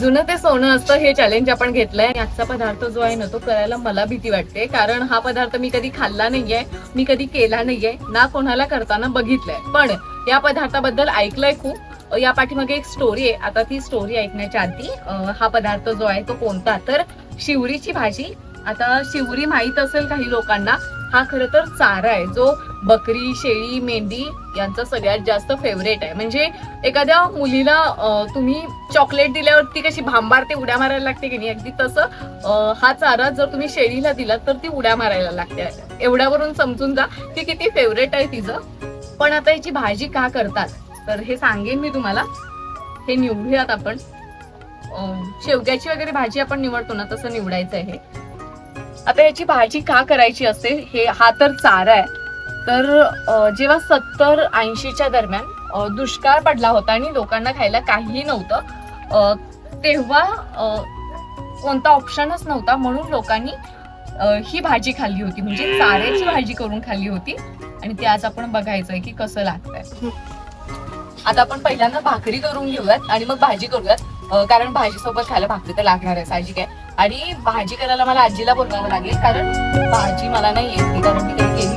जुनं ते सोनं असतं हे चॅलेंज आपण घेतलंय. आणि आजचा पदार्थ जो आहे ना तो करायला मला भीती वाटते. कारण हा पदार्थ मी कधी खाल्ला नाहीये मी कधी केला नाहीये ना कोणाला करताना बघितलंय. पण या पदार्थाबद्दल ऐकलंय खूप. या पाठीमागे एक स्टोरी आहे. आता ती स्टोरी ऐकण्याच्या आधी हा पदार्थ जो आहे तो कोणता? तर शिवरीची भाजी. आता शिवरी माहीत असेल काही लोकांना. हा खरं तर चारा आहे. जो बकरी शेळी मेंढी यांचा सगळ्यात जास्त फेवरेट आहे. म्हणजे एखाद्या मुलीला तुम्ही चॉकलेट दिल्यावरती कशी भांबार ते उड्या मारायला लागते की नाही? अगदी तसं हा चारा जर तुम्ही शेळीला दिला तर ती उड्या मारायला लागते. एवढ्यावरून समजून जा की किती फेवरेट आहे तिचं. पण आता याची भाजी का करतात? तर हे सांगेन मी तुम्हाला. हे निवडूयात आपण. शेवग्याची वगैरे भाजी आपण निवडतो ना तसं निवडायचं आहे हे. आता याची भाजी का करायची असते? हे हा तर चारा आहे. तर जेव्हा सत्तर ऐंशीच्या दरम्यान दुष्काळ पडला होता आणि लोकांना खायला काहीही नव्हतं तेव्हा कोणता ऑप्शनच नव्हता म्हणून लोकांनी ही भाजी खाल्ली होती. म्हणजे चाऱ्याची भाजी करून खाल्ली होती. आणि ते आज आपण बघायचंय की कसं लागतंय. आता आपण पहिल्यांदा भाकरी करून घेऊयात आणि मग भाजी करूयात. कारण भाजीसोबत खायला भाकरी तर लागणार आहे साहजिक आहे आणि भाजी करायला मला आजीला बोलवावं लागेल कारण भाजी मला नाही येते कारण मी काही केली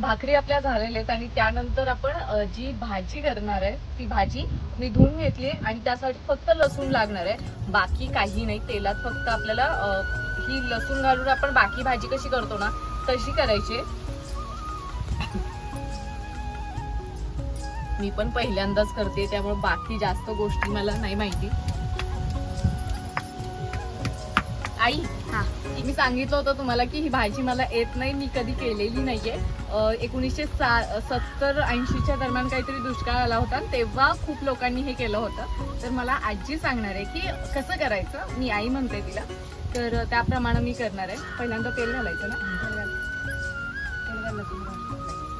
भाकरी आपल्या झालेल्या आहेत आणि त्यानंतर आपण जी भाजी करणार आहे ती भाजी मी धुवून घेतली आणि त्यासाठी फक्त लसूण लागणार आहे. बाकी काही नाही तेलात फक्त आपल्याला ही लसूण घालून आपण बाकी भाजी कशी करतो ना तशी करायची मी पण पहिल्यांदाच करते त्यामुळे बाकी जास्त गोष्टी मला नाही माहिती. आई मी सांगितलं होतं तुम्हाला की ही भाजी मला येत नाही मी कधी केलेली नाहीये. एकोणीसशे सा सत्तर ऐंशीच्या दरम्यान काहीतरी दुष्काळ आला होता तेव्हा खूप लोकांनी हे केलं होतं. तर मला आजी सांगणार आहे की कसं करायचं? मी आई म्हणते तिला. तर त्याप्रमाणे मी करणार आहे. पहिल्यांदा तेल घालायचं ना?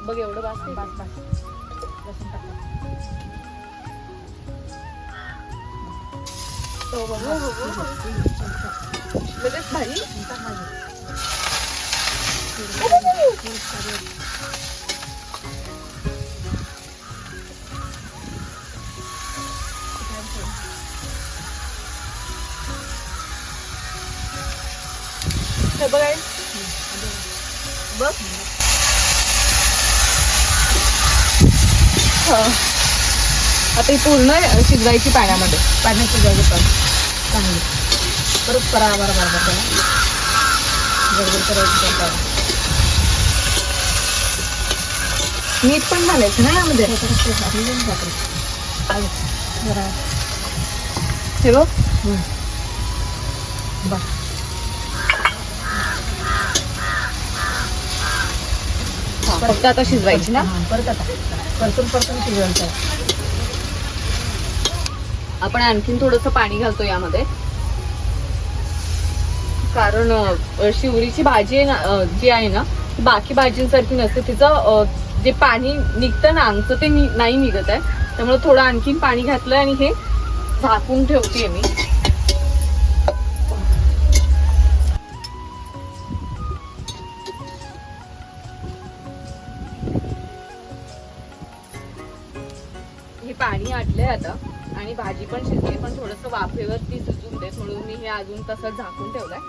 बघ एवढं बास बास बास. लसूण टाक. लगेच भाजी हे बघ आता ही पूर्ण शिजवायची पाण्यामध्ये. पाण्यात शिजवायचं पण चांगली. परत करा बरं बरोबर त्याला गडबड करायची त्याला. मीठ पण घालायचं ना यामध्ये? जरा. हे बघ. फक्त आता शिजवायची ना? परत आता. परतून परतून शिजवायचं. आपण आणखीन थोडस पाणी घालतो यामध्ये. कारण शिवरीची भाजी आहे ना जी आहे ना बाकी भाजींसारखी नसते. तिचं जे पाणी निघतं ना आमचं ते नाही निघत आहे. त्यामुळे थोडं आणखीन पाणी घातलंय आणि हे झाकून ठेवते मी. हे पाणी आटलंय आता. आणि भाजी पण शिजली पण थोडस वाफेवर ती शिजून म्हणून मी हे अजून तसंच झाकून ठेवलंय.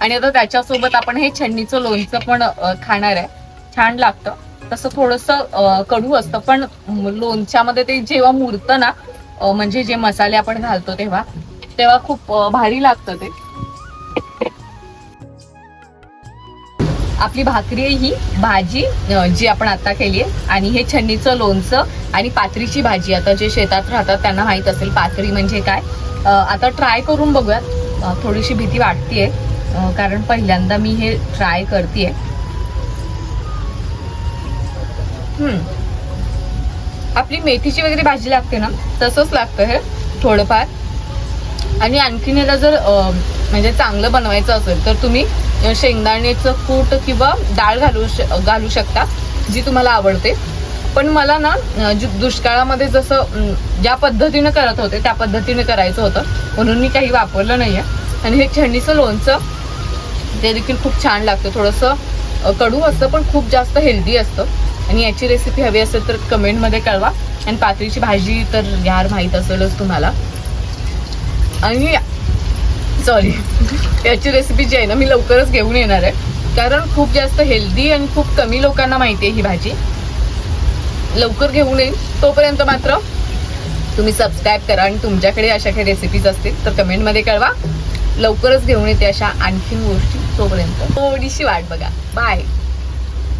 आणि आता त्याच्यासोबत आपण हे छन्नीचं लोणचं पण खाणार आहे. छान लागतं. तसं थोडस कडू असतं पण लोणच्यामध्ये ते जेव्हा मुरतं ना म्हणजे जे मसाले आपण घालतो तेव्हा तेव्हा खूप भारी लागतं ते. आपली भाकरी आहे ही भाजी जी आपण आता केली आहे. आणि हे छन्नीचं लोणचं आणि पात्रीची भाजी. आता जे शेतात राहतात त्यांना माहीत असेल पात्री म्हणजे काय. आता ट्राय करून बघूयात. थोडीशी भीती वाटते कारण पहिल्यांदा मी हे ट्राय करतेय. आपली मेथीची वगैरे भाजी लागते ना तसंच लागतं हे थोडंफार. आणि आणखीन याला जर म्हणजे चांगलं बनवायचं असेल तर तुम्ही शेंगदाण्याचं कूट किंवा डाळ घालू श घालू शकता जी तुम्हाला आवडते. पण मला ना दुष्काळामध्ये जसं ज्या पद्धतीनं करत होते त्या पद्धतीने करायचं होतं. म्हणून मी काही वापरलं नाही आहे आणि हे छंडीचं लोणचं ते देखील खूप छान लागतं. थोडंसं कडू असतं पण खूप जास्त हेल्दी असतं. आणि याची रेसिपी हवी असेल तर कमेंटमध्ये कळवा. आणि पातळीची भाजी तर यार माहीत असेलच तुम्हाला. आणि सॉरी याची रेसिपी जी आहे ना मी लवकरच घेऊन येणार आहे. कारण खूप जास्त हेल्दी आणि खूप कमी लोकांना माहिती आहे ही भाजी. लवकर घेऊन येईन. तोपर्यंत मात्र तुम्ही सबस्क्राईब करा आणि तुमच्याकडे अशा काही रेसिपीज असतील तर कमेंटमध्ये कळवा. लवकरच घेऊन येते अशा आणखीन गोष्टी तोपर्यंत. थोडीशी वाट बघा. बाय